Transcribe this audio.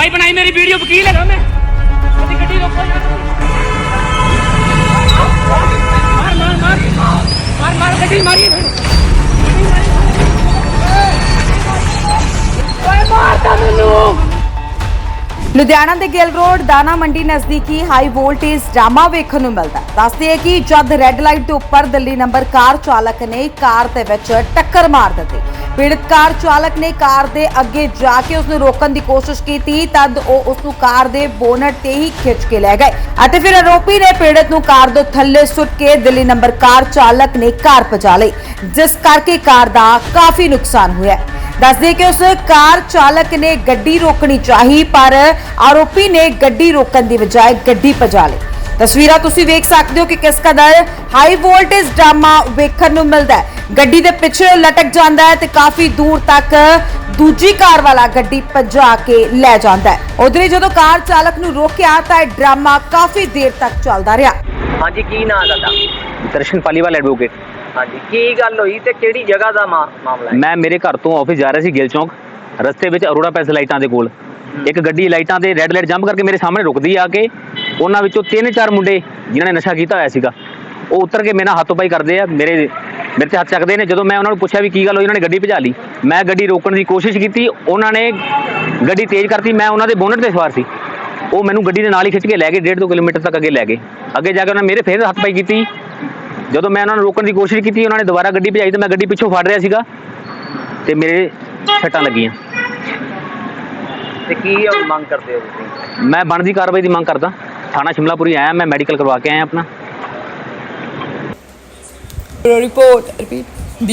ਭਾਈ ਬਣਾਈ ਮੇਰੀ ਵੀਡੀਓ, ਵਕੀਲ ਹੈਗਾ ਮੈਂ। ਉਹਦੀ ਗੱਡੀ ਰੋਕੋ ਯਾਰ ਮਾਰ ਮਾਰ ਮਾਰ। ਮਾਰ ਮਾਰ, ਗੱਡੀ ਮਾਰੀ ਓਏ ਮਾਰਦਾ ਮੈਨੂੰ। ਲੁਧਿਆਣਾ ਦੇ ਗਿੱਲ ਰੋਡ, ਦਾਣਾ ਮੰਡੀ ਨਜ਼ਦੀਕੀ ਹਾਈ ਵੋਲਟੇਜ ਡਰਾਮਾ ਵੇਖਣ ਨੂੰ ਮਿਲਦਾ ਹੈ। ਦੱਸਦੇ ਹੈ ਕਿ ਜਦ ਰੈੱਡ ਲਾਈਟ ਦੇ ਉੱਪਰ ਦਿੱਲੀ ਨੰਬਰ ਕਾਰ ਚਾਲਕ ਨੇ ਕਾਰ ਦੇ ਵਿੱਚ ਟੱਕਰ ਮਾਰ ਦਿੱਤੀ। ਪੀੜਤ ਕਾਰ ਚਾਲਕ ਨੇ ਕਾਰ ਦੇ ਅੱਗੇ ਜਾ ਕੇ ਉਸ ਨੂੰ ਰੋਕਣ ਦੀ ਕੋਸ਼ਿਸ਼ ਕੀਤੀ, ਤਦ ਉਹ ਉਸ ਨੂੰ ਕਾਰ ਦੇ ਬੋਨਟ ਤੇ ਹੀ ਖਿੱਚ ਕੇ ਲੈ ਗਏ ਅਤੇ ਫਿਰ ਆਰੋਪੀ ਨੇ ਪੀੜਤ ਨੂੰ ਕਾਰ ਤੋਂ ਥੱਲੇ ਸੁੱਟ ਕੇ ਦਿੱਲੀ ਨੰਬਰ ਕਾਰ ਚਾਲਕ ਨੇ ਕਾਰ ਪਜਾ ਲਈ, ਜਿਸ ਕਰਕੇ ਕਾਰ ਦਾ ਕਾਫੀ ਨੁਕਸਾਨ ਹੋਇਆ ਹੈ। ਦੱਸਦੇ ਕਿ ਉਸ ਕਾਰ ਚਾਲਕ ਨੇ ਗੱਡੀ ਰੋਕਣੀ ਚਾਹੀ, ਪਰ ਆਰੋਪੀ ਨੇ ਗੱਡੀ ਰੋਕਣ ਦੀ ਬਜਾਏ ਗੱਡੀ ਪਜਾ ਲਈ ਤਸਵੀਰਾਂ ਤੁਸੀਂ ਵੇਖ ਸਕਦੇ ਹੋ ਕਿ ਕਿਸ ਕਦਰ ਹਾਈ ਵੋਲਟੇਜ ਡਰਾਮਾ ਵੇਖਣ ਨੂੰ ਮਿਲਦਾ ਹੈ। ਗੱਡੀ ਦੇ ਪਿੱਛੇ ਲਟਕ ਜਾਂਦਾ ਹੈ ਤੇ ਕਾਫੀ ਦੂਰ ਤੱਕ ਦੂਜੀ ਕਾਰ ਵਾਲਾ ਗੱਡੀ ਭਜਾ ਕੇ ਲੈ ਜਾਂਦਾ ਹੈ। ਉਧਰ ਜਦੋਂ ਕਾਰ ਚਾਲਕ ਨੂੰ ਰੋਕਿਆ ਤਾਂ ਇਹ ਡਰਾਮਾ ਕਾਫੀ ਦੇਰ ਤੱਕ ਚੱਲਦਾ ਰਿਹਾ। ਹਾਂਜੀ ਕੀ ਨਾਂ ਤੁਹਾਡਾ? ਦਰਸ਼ਨ ਪਾਲੀਵਾਲ ਐਡਵੋਕੇਟ ਹਾਂਜੀ ਕੀ ਗੱਲ ਹੋਈ ਤੇ ਕਿਹੜੀ ਜਗ੍ਹਾ ਦਾ ਮਾ- ਮਾਮਲਾ ਹੈ? ਮੈਂ ਮੇਰੇ ਘਰ ਤੋਂ ਆਫਿਸ ਜਾ ਰਿਹਾ ਸੀ ਗਿੱਲ ਚੌਂਕ ਰਸਤੇ ਵਿੱਚ ਅਰੋੜਾ ਪੈਸ ਲਾਈਟਾਂ ਦੇ ਕੋਲ। ਇੱਕ ਗੱਡੀ ਲਾਈਟਾਂ ਤੇ ਰੈੱਡ ਲਾਈਟ ਜੰਪ ਕਰਕੇ ਮੇਰੇ ਸਾਹਮਣੇ ਰੁਕਦੀ ਆ ਕੇ ਉਹਨਾਂ ਵਿੱਚੋਂ ਤਿੰਨ ਚਾਰ ਮੁੰਡੇ ਜਿਨ੍ਹਾਂ ਨੇ ਨਸ਼ਾ ਕੀਤਾ ਹੋਇਆ ਸੀਗਾ ਉਹ ਉਤਰ ਕੇ ਮੇਰੇ ਨਾਲ ਹੱਥੋਂ ਪਾਈ ਕਰਦੇ ਆ ਮੇਰੇ ਮੇਰੇ ਤੇ ਹੱਥ ਚੱਕਦੇ ਨੇ। ਜਦੋਂ ਮੈਂ ਉਹਨਾਂ ਨੂੰ ਪੁੱਛਿਆ ਵੀ ਕੀ ਗੱਲ ਹੋਈ ਉਹਨਾਂ ਨੇ ਗੱਡੀ ਭਜਾ ਲਈ। ਮੈਂ ਗੱਡੀ ਰੋਕਣ ਦੀ ਕੋਸ਼ਿਸ਼ ਕੀਤੀ ਉਹਨਾਂ ਨੇ ਗੱਡੀ ਤੇਜ਼ ਕਰਤੀ ਮੈਂ ਉਹਨਾਂ ਦੇ ਬੋਨਟ ਤੇ ਸਵਾਰ ਸੀ। ਉਹ ਮੈਨੂੰ ਗੱਡੀ ਦੇ ਨਾਲ ਹੀ ਖਿੱਚ ਕੇ ਲੈ ਗਏ 1.5 ਕਿਲੋਮੀਟਰ ਤੱਕ ਅੱਗੇ ਲੈ ਗਏ। ਅੱਗੇ ਜਾ ਕੇ ਉਹਨਾਂ ਮੇਰੇ ਫੇਰ ਹੱਥ ਪਾਈ ਕੀਤੀ। ਜਦੋਂ ਮੈਂ ਉਹਨਾਂ ਨੂੰ ਰੋਕਣ ਦੀ ਕੋਸ਼ਿਸ਼ ਕੀਤੀ ਉਹਨਾਂ ਨੇ ਦੁਬਾਰਾ ਗੱਡੀ ਭਜਾਈ ਤੇ ਮੈਂ ਗੱਡੀ ਪਿੱਛੋਂ ਫੜ ਰਿਹਾ ਸੀਗਾ ਤੇ ਮੇਰੇ ਸੱਟਾਂ ਲੱਗੀਆਂ। ਤੇ ਕੀ ਮੰਗ ਕਰਦੇ ਹੋ ਤੁਸੀਂ? ਮੈਂ ਬਣਦੀ ਕਾਰਵਾਈ ਦੀ ਮੰਗ ਕਰਦਾ। ਥਾਣਾ ਸ਼ਿਮਲਾਪੁਰੀ ਆਇਆ ਮੈਂ ਮੈਡੀਕਲ ਕਰਵਾ ਕੇ ਆਇਆ ਆਪਣਾ ਰਿਪੋਰਟ ਰਿਪੀਟ